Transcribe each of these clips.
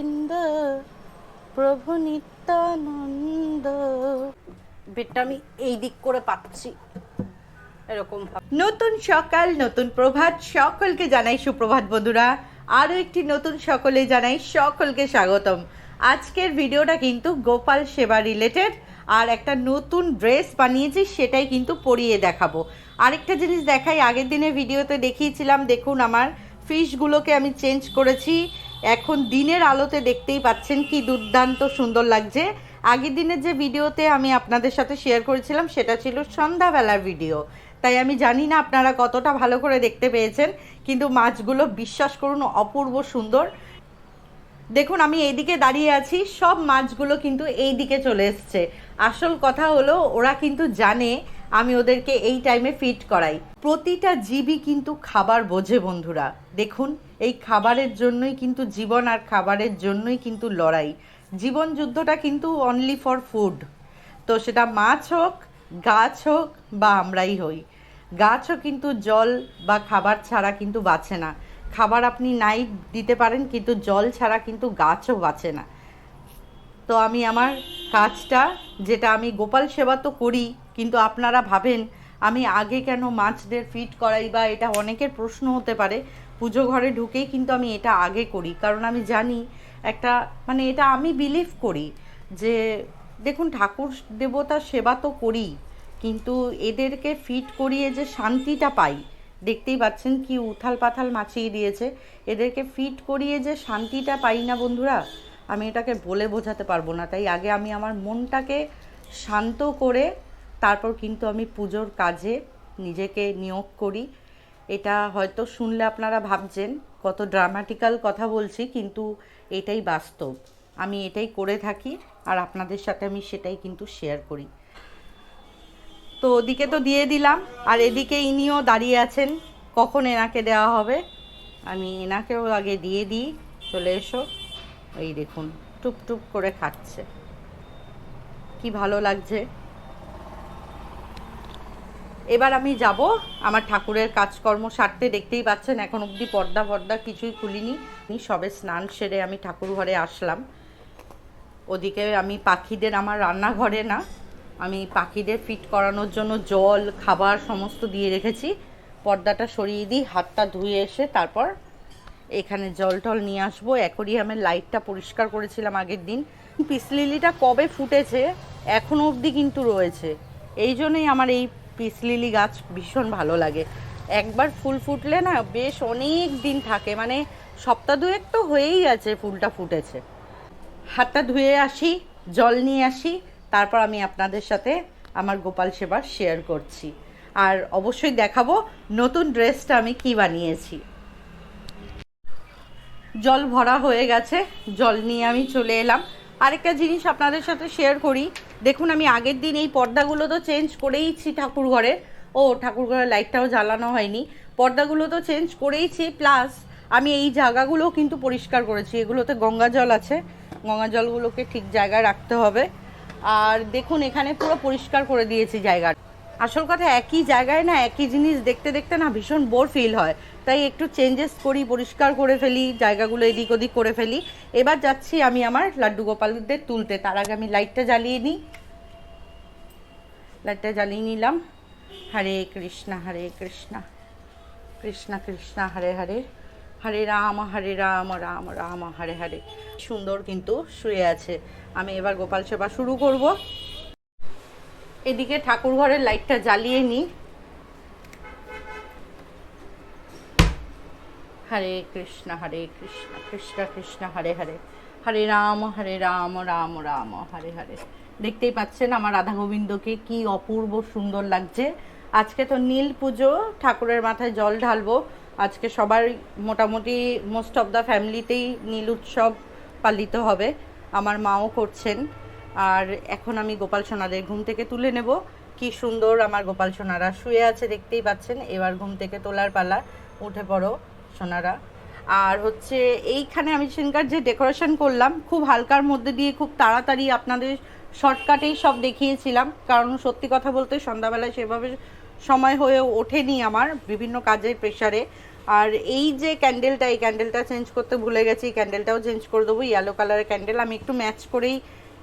গোবিন্দ প্রভু নিত্যানন্দ। বেটটা আমি এই দিক করে পাচ্ছি এরকম। নতুন সকাল নতুন প্রভাত সকলকে জানাই সুপ্রভাত বন্ধুরা। আরও একটি নতুন সকলে জানাই সকলকে স্বাগতম। আজকের ভিডিওটা কিন্তু গোপাল সেবা রিলেটেড আর একটা নতুন ড্রেস বানিয়েছি সেটাই কিন্তু পরিয়ে দেখাবো। আরেকটা জিনিস দেখাই আগের দিনের ভিডিওতে দেখিয়েছিলাম দেখুন আমার ফিশগুলোকে আমি চেঞ্জ করেছি। এখন দিনের আলোতে দেখতেই পাচ্ছেন কি দুর্দান্ত সুন্দর লাগছে। আগের দিনের যে ভিডিওতে আমি আপনাদের সাথে শেয়ার করেছিলাম, সেটা ছিল সন্ধ্যাবেলার ভিডিও তাই আমি জানি না আপনারা কতটা ভালো করে দেখতে পেয়েছেন, কিন্তু মাছগুলো বিশ্বাস করুন, অপূর্ব সুন্দর। দেখুন, আমি এইদিকে দাঁড়িয়ে আছি, সব মাছগুলো কিন্তু এই দিকে চলে এসছে। আসল কথা হলো, ওরা কিন্তু জানে আমি ওদেরকে এই টাইমে ফিট করাই। প্রতিটা জীবই কিন্তু খাবার বোঝে, বন্ধুরা। দেখুন, এই খাবারের জন্যই কিন্তু জীবন আর খাবারের জন্যই কিন্তু লড়াই। জীবন যুদ্ধটা কিন্তু অনলি ফর ফুড তো সেটা মাছ হোক, গাছ হোক, বা আমরাই হই। গাছও কিন্তু জল বা খাবার ছাড়া কিন্তু বাঁচে না। খাবার আপনি নাই দিতে পারেন, কিন্তু জল ছাড়া কিন্তু গাছও বাঁচে না। তো আমি আমার কাজটা, যেটা আমি গোপাল সেবা তো করি কিন্তু আপনারা ভাবেন, আমি আগে কেন মাছদের ফিট করাই বা এটা অনেকের প্রশ্ন হতে পারে, পুজো ঘরে ঢুকেই কিন্তু আমি এটা আগে করি। কারণ আমি জানি একটা মানে এটা আমি বিলিভ করি যে, দেখুন ঠাকুর দেবতার সেবা তো করি, কিন্তু এদেরকে ফিট করিয়ে যে শান্তিটা পাই, দেখতেই পাচ্ছেন কি উথাল পাথাল মাছিয়ে দিয়েছে। এদেরকে ফিট করিয়ে যে শান্তিটা পাই না বন্ধুরা, আমি এটাকে বলে বোঝাতে পারব না। তাই আগে আমি আমার মনটাকে শান্ত করে তারপর কিন্তু আমি পুজোর কাজে নিজেকে নিয়োগ করি। এটা হয়তো শুনলে আপনারা ভাবছেন, কত ড্রামাটিক্যাল কথা বলছি, কিন্তু এটাই বাস্তব। আমি এটাই করে থাকি আর আপনাদের সাথে আমি সেটাই কিন্তু শেয়ার করি। তো ওদিকে তো দিয়ে দিলাম, আর এদিকে ইনিও দাঁড়িয়ে আছেন, কখন এনাকে দেওয়া হবে? আমি এনাকেও আগে দিয়ে দিই, চলে এসো। এই দেখুন টুপ টুপ করে খাচ্ছে। কি ভালো লাগছে। এবার আমি যাব। আমার ঠাকুরের কাজকর্ম সারতে, দেখতেই পাচ্ছেন, এখন অবধি পর্দা পর্দা কিছুই খুলিনি। সবে স্নান সেরে আমি ঠাকুর ঘরে আসলাম। ওদিকে আমি পাখিদের, আমার রান্নাঘরে না, আমি পাখিদের ফিট করানোর জন্য জল, খাবার সমস্ত দিয়ে রেখেছি। পর্দাটা সরিয়ে দিই, হাতটা ধুয়ে এসে তারপর এখানে জল টল নিয়ে আসব। অ্যাকোরিয়ামের লাইটটা পরিষ্কার করেছিলাম আগের দিন। পিসলিলিটা কবে ফুটেছে এখনও অবধি কিন্তু রয়েছে। এই জন্যই আমার এই পিসলিলি গাছ ভীষণ ভালো লাগে। একবার ফুল ফুটলে না বেশ অনেক দিন থাকে মানে সপ্তাহ দুয়েক তো হয়েই আছে ফুলটা ফুটেছে। হাতটা ধুয়ে আসি, জল নিয়ে আসি, তারপর আমি আপনাদের সাথে আমার গোপাল সেবা শেয়ার করছি। আর অবশ্যই দেখাবো নতুন ড্রেসটা আমি কি বানিয়েছি। জল ভরা হয়ে গেছে, জল নিয়ে আমি চলে এলাম। আরেকটা জিনিস আপনাদের সাথে শেয়ার করি দেখুন, আমি আগের দিন এই পর্দাগুলো তো চেঞ্জ করেইছি ঠাকুর ঘরের ও ঠাকুর ঘরের লাইটটাও জ্বালানো হয়নি। পর্দাগুলো তো চেঞ্জ করেইছি প্লাস আমি এই জায়গাগুলো কিন্তু পরিষ্কার করেছি। এগুলোতে গঙ্গা জল আছে। গঙ্গা জলগুলোকে ঠিক জায়গায় রাখতে হবে। আর দেখুন, এখানে পুরো পরিষ্কার করে দিয়েছি জায়গা আসল কথা একই জায়গায় না একই জিনিস দেখতে দেখতে না ভীষণ বোর ফিল হয়। তাই একটু চেঞ্জেস করি, পরিষ্কার করে ফেলি, জায়গাগুলো এদিক ওদিক করে ফেলি। এবার যাচ্ছি আমি আমার লাড্ডু গোপালদের তুলতে। তার আগে আমি লাইটটা জ্বালিয়ে নিই। লাইটটা জ্বালিয়ে নিলাম। হরে কৃষ্ণা হরে কৃষ্ণা। কৃষ্ণা কৃষ্ণা, হরে হরে। হরে রাম হরে রাম রাম রাম, হরে হরে। সুন্দর কিন্তু শুয়ে আছে। আমি এবার গোপাল সেবা শুরু করব। এদিকে ঠাকুর ঘরের লাইটটা জ্বালিয়ে নিই হরে কৃষ্ণ হরে কৃষ্ণ কৃষ্ণ কৃষ্ণ, হরে হরে। হরে রাম হরে রাম রাম রাম, হরে হরে। দেখতেই পাচ্ছেন আমার রাধা গোবিন্দকে কি অপূর্ব সুন্দর লাগছে। আজকে তো নীল পুজো, ঠাকুরের মাথায় জল ঢালবো। আজকে সবার মোটামুটি মোস্ট অফ দ্য ফ্যামিলিতেই নীল উৎসব পালিত হবে। আমার মাও করছেন। আর এখন আমি গোপাল সোনাদের ঘুম থেকে তুলে নেব। কি সুন্দর আমার গোপাল সোনারা শুয়ে আছে, দেখতেই পাচ্ছেন। এবার ঘুম থেকে তোলার পালা, উঠে পড়ো সোনারা। আর হচ্ছে এইখানে আমি সেখানকার যে ডেকোরেশন করলাম, খুব হালকার মধ্যে দিয়ে খুব তাড়াতাড়ি আপনাদের শর্টকাটেই সব দেখিয়েছিলাম। কারণ সত্যি কথা বলতে সন্ধ্যাবেলায় সেভাবে সময় হয়ে ওঠেনি আমার বিভিন্ন কাজের প্রেশারে আর এই যে ক্যান্ডেলটা এই ক্যান্ডেলটা চেঞ্জ করতে ভুলে গেছি। ক্যান্ডেলটাও চেঞ্জ করে দেবো। ইয়েলো কালারের ক্যান্ডেল আমি একটু ম্যাচ করেই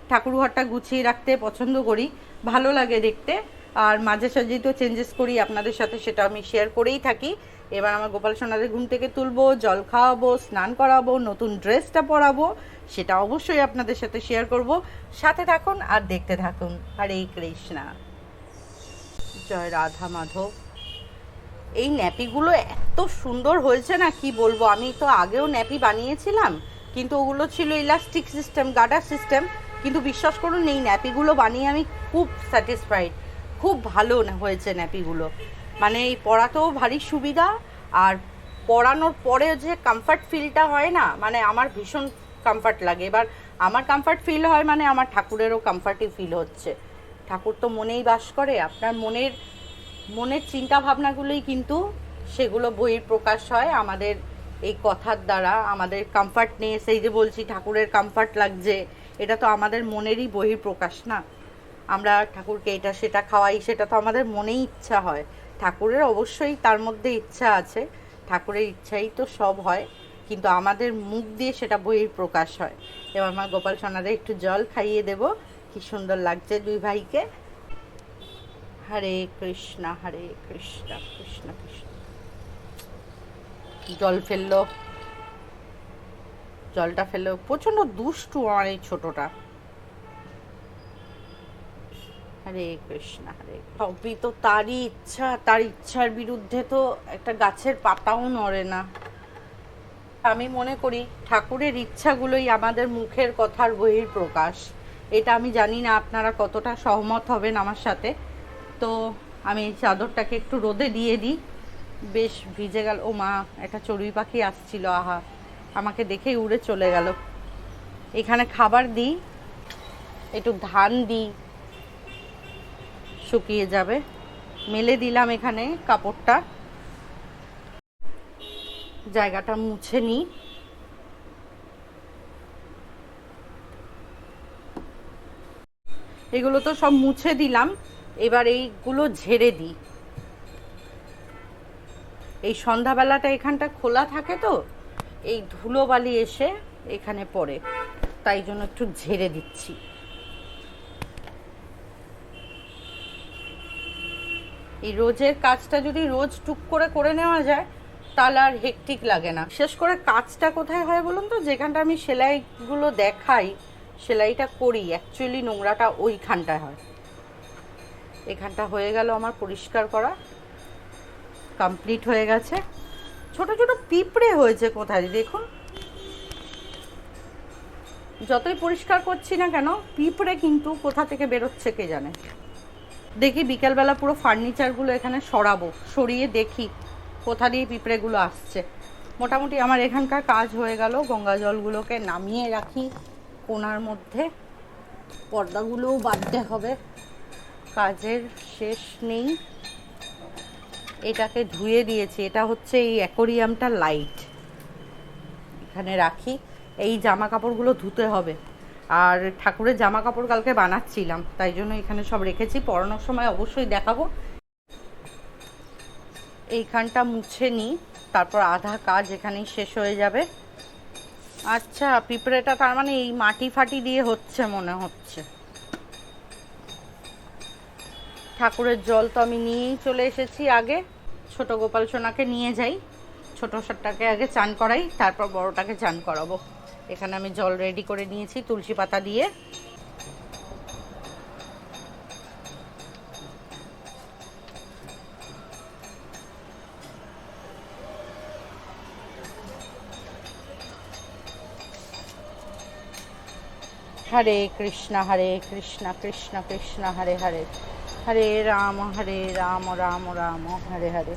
ঠাকুর ঘরটা গুছিয়ে রাখতে পছন্দ করি, ভালো লাগে দেখতে। আর মাঝে সাঝেই তো চেঞ্জেস করি আপনাদের সাথে, সেটা আমি শেয়ার করেই থাকি। এবার আমার গোপাল সোনাদের ঘুম থেকে তুলবো, জল খাওয়াবো, স্নান করাবো, নতুন ড্রেসটা পরাবো, সেটা অবশ্যই আপনাদের সাথে শেয়ার করব। সাথে থাকুন আর দেখতে থাকুন। হরে কৃষ্ণা। জয় রাধা মাধব। এই ন্যাপিগুলো এত সুন্দর হয়েছে না, কি বলব? আমি তো আগেও ন্যাপি বানিয়েছিলাম, কিন্তু ওগুলো ছিল ইলাস্টিক সিস্টেম গার্ডার সিস্টেম কিন্তু বিশ্বাস করুন, এই ন্যাপিগুলো বানিয়ে আমি খুব স্যাটিসফাইড খুব ভালো হয়েছে ন্যাপিগুলো। মানে এই পরাতেও ভারী সুবিধা, আর পরানোর পরে যে কমফর্ট ফিলটা হয় না মানে আমার ভীষণ কমফর্ট লাগে। এবার আমার কমফর্ট ফিল হয় মানে আমার ঠাকুরেরও কমফর্টই ফিল হচ্ছে। ঠাকুর তো মনেই বাস করে, আপনার মনের মনের চিন্তা ভাবনাগুলোই কিন্তু সেগুলো বইয়ের প্রকাশ হয় আমাদের এই কথার দ্বারা, আমাদের কমফর্ট নিয়ে। সেই যে বলছি, ঠাকুরের কমফর্ট লাগছে এটা তো আমাদের মনেরই বহির প্রকাশ না। আমরা ঠাকুরকে এটা সেটা খাওয়াই, সেটা তো আমাদের মনেই ইচ্ছা হয়। ঠাকুরের অবশ্যই তার মধ্যে ইচ্ছা আছে, ঠাকুরের ইচ্ছাই তো সব হয়, কিন্তু আমাদের মুখ দিয়ে সেটা বহির প্রকাশ হয়। এবার আমার গোপাল সোনাদের একটু জল খাইয়ে দেব, কি সুন্দর লাগছে দুই ভাইকে। হরে কৃষ্ণ হরে কৃষ্ণ কৃষ্ণ কৃষ্ণ। জল ফেলল। জলটা ফেলল প্রচণ্ড দুষ্টু আমার এই ছোটটা। হরে কৃষ্ণ, হরে সবই তো তারই ইচ্ছা, তার ইচ্ছার বিরুদ্ধে তো একটা গাছের পাতাও নড়ে না। আমি মনে করি ঠাকুরের ইচ্ছাগুলোই আমাদের মুখের কথার বহির প্রকাশ এটা আমি জানি না আপনারা কতটা সহমত হবেন আমার সাথে। তো আমি এই চাদরটাকে একটু রোদে দিয়ে দিই। বেশ ভিজে গেল। ও মা একটা চড়ুই পাখি আসছিল, আহা। আমাকে দেখেই উড়ে চলে গেল। এখানে খাবার দিই, একটু ধান দিই, শুকিয়ে যাবে। মেলে দিলাম এখানে কাপড়টা। জায়গাটা মুছে নিই। এগুলো তো সব মুছে দিলাম, এবার এইগুলো ঝেড়ে দিই। এই সন্ধ্যাবেলাটা এখানটা খোলা থাকে তো এই ধুলোবালি এসে এখানে পড়ে। তাই জন্য একটু ঝেড়ে দিচ্ছি। এই রোজের কাজটা যদি রোজ টুক করে করে নেওয়া যায়, তাহলে আর হেকটিক লাগে না। বিশেষ করে কাজটা কোথায় হয় বলুন তো? যেখানটা আমি সেলাইগুলো দেখাই, সেলাইটা করি। অ্যাকচুয়ালি নোংরাটা ওইখানটায় হয়। এখানটা হয়ে গেল আমার পরিষ্কার করা। কমপ্লিট হয়ে গেছে। ছোট ছোট পিঁপড়ে হয়েছে কোথায় দেখুন। যতই পরিষ্কার করছি না কেন, পিঁপড়ে কিন্তু কোথা থেকে বেরোচ্ছে কে জানে? দেখি বিকালবেলা পুরো ফার্নিচারগুলো এখানে সরাবো, সরিয়ে দেখি কোথা দিয়ে পিঁপড়েগুলো আসছে। মোটামুটি আমার এখানকার কাজ হয়ে গেল, গঙ্গা জলগুলোকে নামিয়ে রাখি কোনার মধ্যে। পর্দাগুলোও বাঁধতে হবে। কাজের শেষ নেই। এটাকে ধুয়ে দিয়েছি। এটা হচ্ছে এই অ্যাকোরিয়ামটা লাইট এখানে রাখি। এই জামা কাপড়গুলো ধুতে হবে। আর ঠাকুরের জামা কাপড় কালকে বানাচ্ছিলাম, তাই জন্য এখানে সব রেখেছি। পরানোর সময় অবশ্যই দেখাবো। এইখানটা মুছে নিই। তারপর আধা কাজ এখানেই শেষ হয়ে যাবে। আচ্ছা পিঁপড়েটা তার মানে এই মাটি ফাটি দিয়ে হচ্ছে মনে হচ্ছে। ঠাকুরের জল তো আমি নিয়েই চলে এসেছি আগে। ছোট গোপাল সোনাকে নিয়ে যাই। ছোট সারটাকে আগে চান করাই, তারপর বড়টাকে চান করাবো। এখানে আমি জল রেডি করে নিয়েছি তুলসী পাতা দিয়ে। হরে কৃষ্ণ হরে কৃষ্ণ কৃষ্ণ কৃষ্ণ, হরে হরে। হরে রাম হরে রাম রাম রাম, হরে হরে।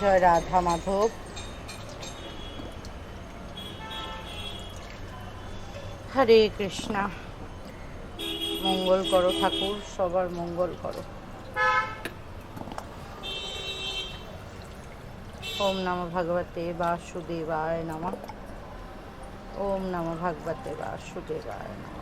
জয় রাধা মাধব। হরে কৃষ্ণ। মঙ্গল করো ঠাকুর, সবার মঙ্গল করো। ওম নম ভগবতে বাসুদেবায় নমঃ। ওম নম ভগবতে বাসুদেবায় নমঃ।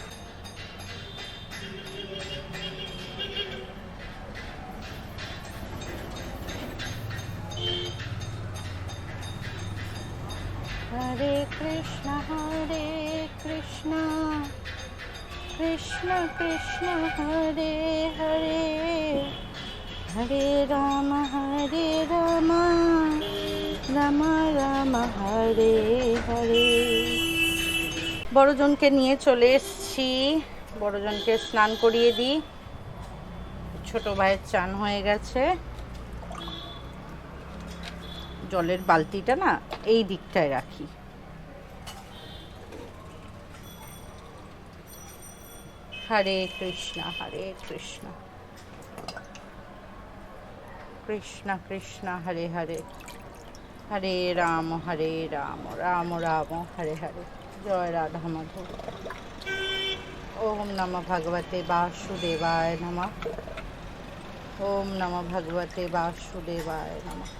হরে কৃষ্ণ হরে কৃষ্ণ। কৃষ্ণ কৃষ্ণ, হরে হরে। হরে রাম হরে রাম। রাম রাম, হরে হরে। বড়জনকে নিয়ে চলে এসেছি। বড়জনকে স্নান করিয়ে দিই। ছোট ভাইয়ের চান হয়ে গেছে। জলের বালতিটা না এই দিকটায় রাখি। হরে কৃষ্ণ হরে কৃষ্ণ কৃষ্ণ কৃষ্ণ হরে হরে হরে রাম হরে রাম রাম রাম হরে হরে জয় রাধা মাধব ওম নম ভগবতে বাসুদেবায় নমঃ ওম নম ভগবতে বাসুদেবায় নমঃ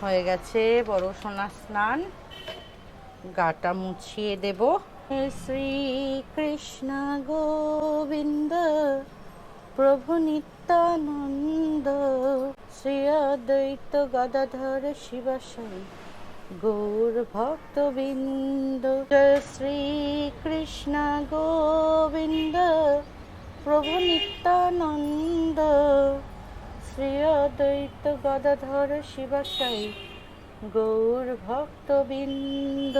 হয়ে গেছে বড় সোনা স্নান। গাটা মুছিয়ে দেব। হে শ্রী কৃষ্ণ গোবিন্দ, প্রভু নিত্যানন্দ, শ্রী অদ্বৈত গদাধর শিবাসাই গৌর ভক্তবৃন্দ, জয় শ্রী কৃষ্ণ গোবিন্দ, প্রভু নিত্যানন্দ, শ্রী অদ্বৈত গদাধর শিবাসাই গৌর ভক্তবৃন্দ।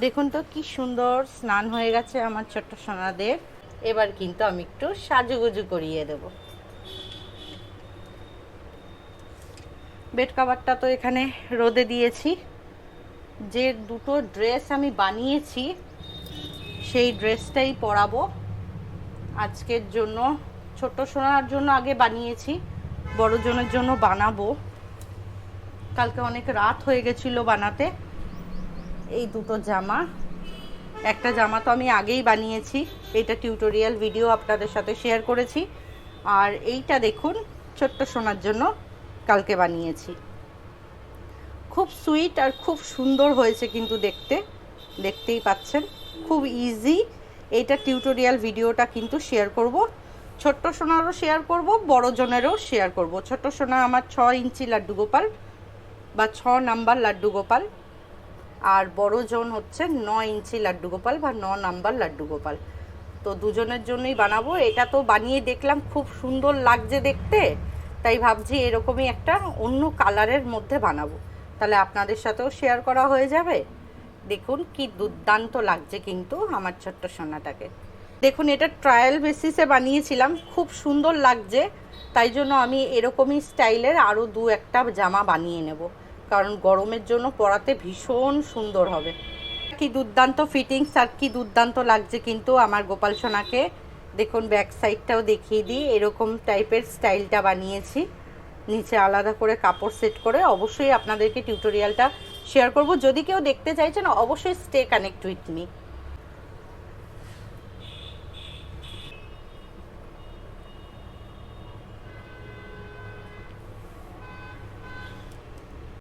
দেখুন তো, কি সুন্দর স্নান হয়ে গেছে আমার ছোট্ট সোনাদের। এবার কিন্তু আমি একটু সাজুগুজু করিয়ে দেব। বেড কাভারটা তো এখানে রোদে দিয়েছি। যে দুটো ড্রেস আমি বানিয়েছি, সেই ড্রেসটাই পরাবো। আজকের জন্য ছোট সোনার জন্য আগে বানিয়েছি, বড়জনের জন্য বানাবো। কালকে অনেক রাত হয়ে গেছিল বানাতে। এই দুটো জামা। একটা জামা তো আমি আগেই বানিয়েছি। এটা টিউটোরিয়াল ভিডিও আপনাদের সাথে শেয়ার করেছি। আর এইটা দেখুন, ছোট্ট সোনার জন্য কালকে বানিয়েছি। খুব সুইট আর খুব সুন্দর হয়েছে কিন্তু দেখতে। দেখতেই পাচ্ছেন, খুব ইজি এইটা টিউটোরিয়াল ভিডিওটা কিন্তু শেয়ার করব। ছোট্ট সোনারও শেয়ার করব, বড় জনেরও শেয়ার করব। ছোট্ট সোনা আমার ছ ইঞ্চি লাড্ডু গোপাল। বা ছ নাম্বার লাড্ডু গোপাল। আর বড় জন হচ্ছে ন ইঞ্চি লাড্ডু গোপাল বা ন নাম্বার লাড্ডু গোপাল। তো দুজনের জন্যই বানাবো। এটা তো বানিয়ে দেখলাম, খুব সুন্দর লাগছে দেখতে। তাই ভাবছি এরকমই একটা অন্য কালারের মধ্যে বানাবো। তাহলে আপনাদের সাথেও শেয়ার করা হয়ে যাবে। দেখুন কি দুর্দান্ত লাগছে কিন্তু আমার ছোট্ট সোনাটাকে। দেখুন, এটা ট্রায়াল বেসিসে বানিয়েছিলাম। খুব সুন্দর লাগছে। তাই জন্য আমি এরকমই স্টাইলের আরও দু একটা জামা বানিয়ে নেব। কারণ গরমের জন্য পরাতে ভীষণ সুন্দর হবে। কি দুর্দান্ত ফিটিংস আর কি দুর্দান্ত লাগছে কিন্তু আমার গোপাল সোনাকে। দেখুন ব্যাক সাইডটাও দেখিয়ে দিই, এরকম টাইপের স্টাইলটা বানিয়েছি। নিচে আলাদা করে কাপড় সেট করে অবশ্যই আপনাদেরকে টিউটোরিয়ালটা শেয়ার করব। যদি কেউ দেখতে চাইছেন, অবশ্যই স্টে কানেক্ট উইথ মি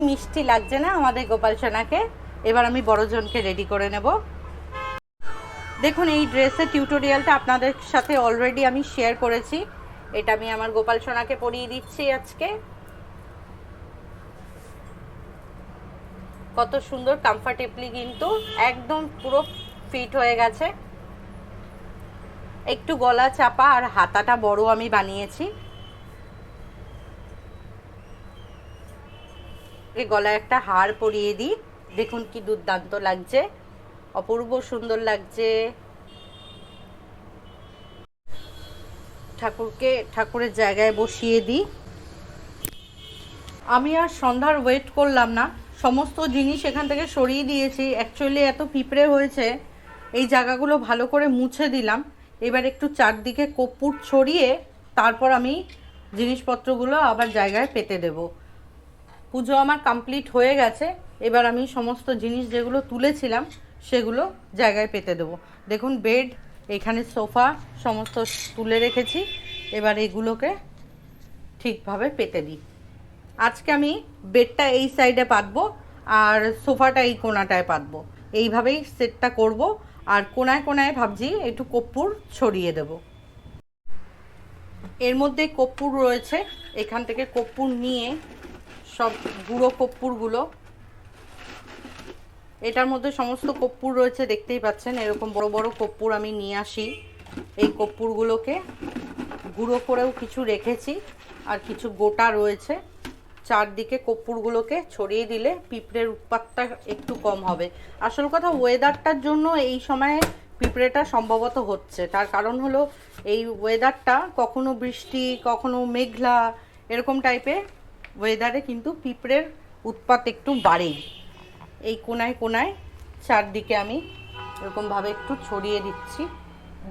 মিষ্টি লাগছে না আমাদের গোপাল সোনাকে? এবার আমি বড়জনকে রেডি করে নেব। দেখুন, এই ড্রেসের টিউটোরিয়ালটা আপনাদের সাথে অলরেডি আমি শেয়ার করেছি। এটা আমি আমার গোপাল সোনাকে পরিয়ে দিচ্ছি আজকে। কত সুন্দর কমফর্টেবলি কিন্তু, একদম পুরো ফিট হয়ে গেছে। একটু গলা চাপা আর হাতাটা বড় আমি বানিয়েছি। এ গলায় একটা হার পরিয়ে দিই। দেখুন কি দুর্দান্ত লাগছে। অপূর্ব সুন্দর লাগছে। ঠাকুরকে, ঠাকুরের জায়গায় বসিয়ে দিই। আমি আর সন্ধ্যার ওয়েট করলাম না। সমস্ত জিনিস এখান থেকে সরিয়ে দিয়েছি। অ্যাকচুয়ালি এত পিঁপড়ে হয়েছে। এই জায়গাগুলো ভালো করে মুছে দিলাম। এবার একটু চারদিকে কর্পূর ছড়িয়ে তারপর আমি জিনিসপত্রগুলো আবার জায়গায় পেতে দেব। পুজো আমার কমপ্লিট হয়ে গেছে, এবার আমি সমস্ত জিনিস যেগুলো তুলেছিলাম, সেগুলো জায়গায় পেতে দেবো। দেখুন বেড এখানে সোফা সমস্ত তুলে রেখেছি, এবার এগুলোকে ঠিকভাবে পেতে দিই। আজকে আমি বেডটা এই সাইডে পাতবো, আর সোফাটা এই কোনাটায় পাতবো। এইভাবেই সেটটা করব, আর কোনায় কোনায় ভাবছি একটু কর্পূর ছড়িয়ে দেব। এর মধ্যে কর্পূর রয়েছে, এখান থেকে কর্পূর নিয়ে সব গুঁড়ো কর্পূরগুলো এটার মধ্যে সমস্ত কর্পূর রয়েছে, দেখতেই পাচ্ছেন। এরকম বড় বড় কর্পূর আমি নিয়ে আসি। এই কর্পূরগুলোকে গুঁড়ো করেও কিছু রেখেছি, আর কিছু গোটা রয়েছে। চারদিকে কর্পূরগুলোকে ছড়িয়ে দিলে পিঁপড়ের উৎপাতটা একটু কম হবে। আসল কথা ওয়েদারটার জন্য এই সময়ে পিঁপড়েটা সম্ভবত হচ্ছে। তার কারণ হলো, এই ওয়েদারটা কখনো বৃষ্টি, কখনো মেঘলা, এরকম টাইপের ওয়েদারে কিন্তু পিঁপড়ের উৎপাত একটু বাড়েই। এই কোনায় কোনায় চারদিকে আমি এরকমভাবে একটু ছড়িয়ে দিচ্ছি,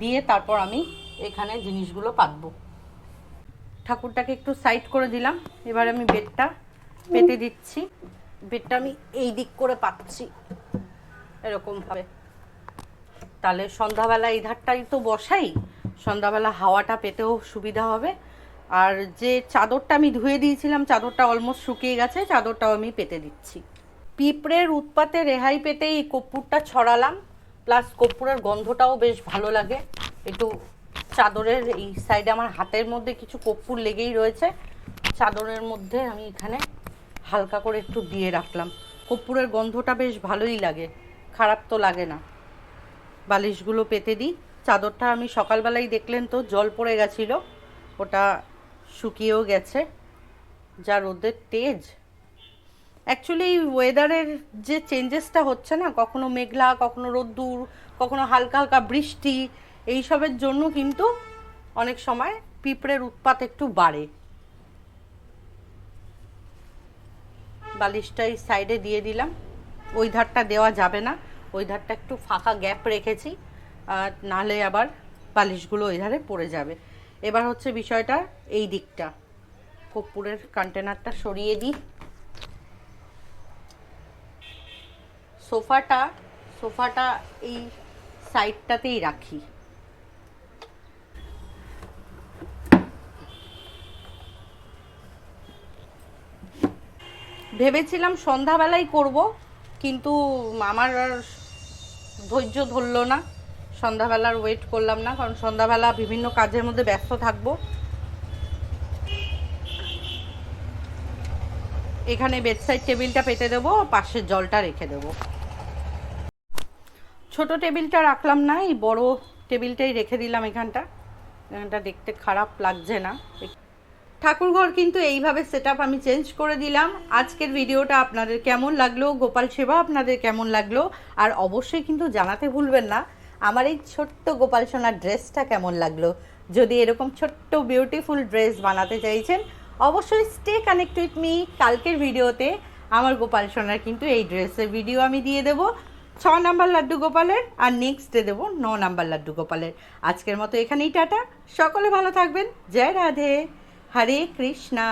দিয়ে তারপর আমি এখানে জিনিসগুলো পাতবো। ঠাকুরটাকে একটু সাইড করে দিলাম, এবার আমি বেডটা পেতে দিচ্ছি। বেডটা আমি এই দিক করে পাচ্ছি এরকমভাবে। তাহলে সন্ধ্যাবেলা এই ধারটাই তো বসাই, সন্ধ্যাবেলা হাওয়াটা পেতেও সুবিধা হবে। আর যে চাদরটা আমি ধুয়ে দিয়েছিলাম, চাদরটা অলমোস্ট শুকিয়ে গেছে, চাদরটাও আমি পেতে দিচ্ছি। পিঁপড়ের উৎপাতে রেহাই পেতে এই কর্পূরটা ছড়ালাম প্লাস কর্পূরের গন্ধটাও বেশ ভালো লাগে। একটু চাদরের এই সাইডে আমার হাতের মধ্যে কিছু কর্পূর লেগেই রয়েছে। চাদরের মধ্যে আমি এখানে হালকা করে একটু দিয়ে রাখলাম। কর্পূরের গন্ধটা বেশ ভালোই লাগে, খারাপ তো লাগে না। বালিশগুলো পেতে দিই। চাদরটা আমি সকালবেলাই দেখলেন তো, জল পড়ে গেছিল। ওটা শুকিয়েও গেছে যা রোদের তেজ। অ্যাকচুয়ালি এই ওয়েদারের যে চেঞ্জেসটা হচ্ছে না, কখনো মেঘলা, কখনো রোদ্দুর, কখনো হালকা হালকা বৃষ্টি, এইসবের জন্য কিন্তু অনেক সময় পিঁপড়ের উৎপাত একটু বাড়ে। বালিশটা এই সাইডে দিয়ে দিলাম। ওই ধারটা দেওয়া যাবে না। ওই ধারটা একটু ফাঁকা গ্যাপ রেখেছি, আর নাহলে আবার বালিশগুলো ওই ধারে পড়ে যাবে। এবার হচ্ছে বিষয়টা এই দিকটা। কর্পূরের কন্টেনারটা সরিয়ে দিই। সোফাটা সোফাটা এই সাইডটাতেই রাখি। ভেবেছিলাম সন্ধ্যাবেলাই করব, কিন্তু আমার ধৈর্য ধরলো না। সন্ধ্যাবেলার ওয়েট করলাম না, কারণ সন্ধ্যাবেলা বিভিন্ন কাজের মধ্যে ব্যস্ত থাকব। এখানে বেডসাইড টেবিলটা পেতে দেবো, পাশের জলটা রেখে দেবো। ছোট টেবিলটা রাখলাম না, এই বড় টেবিলটাই রেখে দিলাম এখানটা। এখানটা দেখতে খারাপ লাগছে না। ঠাকুরঘর কিন্তু এইভাবে সেট আমি চেঞ্জ করে দিলাম। আজকের ভিডিওটা আপনাদের কেমন লাগল? গোপাল সেবা আপনাদের কেমন লাগল? আর অবশ্যই কিন্তু জানাতে ভুলবেন না। আমার এই ছোট্ট গোপাল সোনার ড্রেসটা কেমন লাগল? যদি এরকম ছোট্ট বিউটিফুল ড্রেস বানাতে চাইছেন, অবশ্যই স্টে কানেক্ট উইথ মি কালকের ভিডিওতে আমার গোপাল সোনার কিন্তু এই ড্রেসের ভিডিও আমি দিয়ে দেবো। ছ নাম্বার লাড্ডু গোপালের আর নেক্সট ডে দেবো ন নাম্বার লাড্ডু গোপালের। আজকের মতো এখানেই টাটা। সকলে ভালো থাকবেন। জয় রাধে। হরে কৃষ্ণা।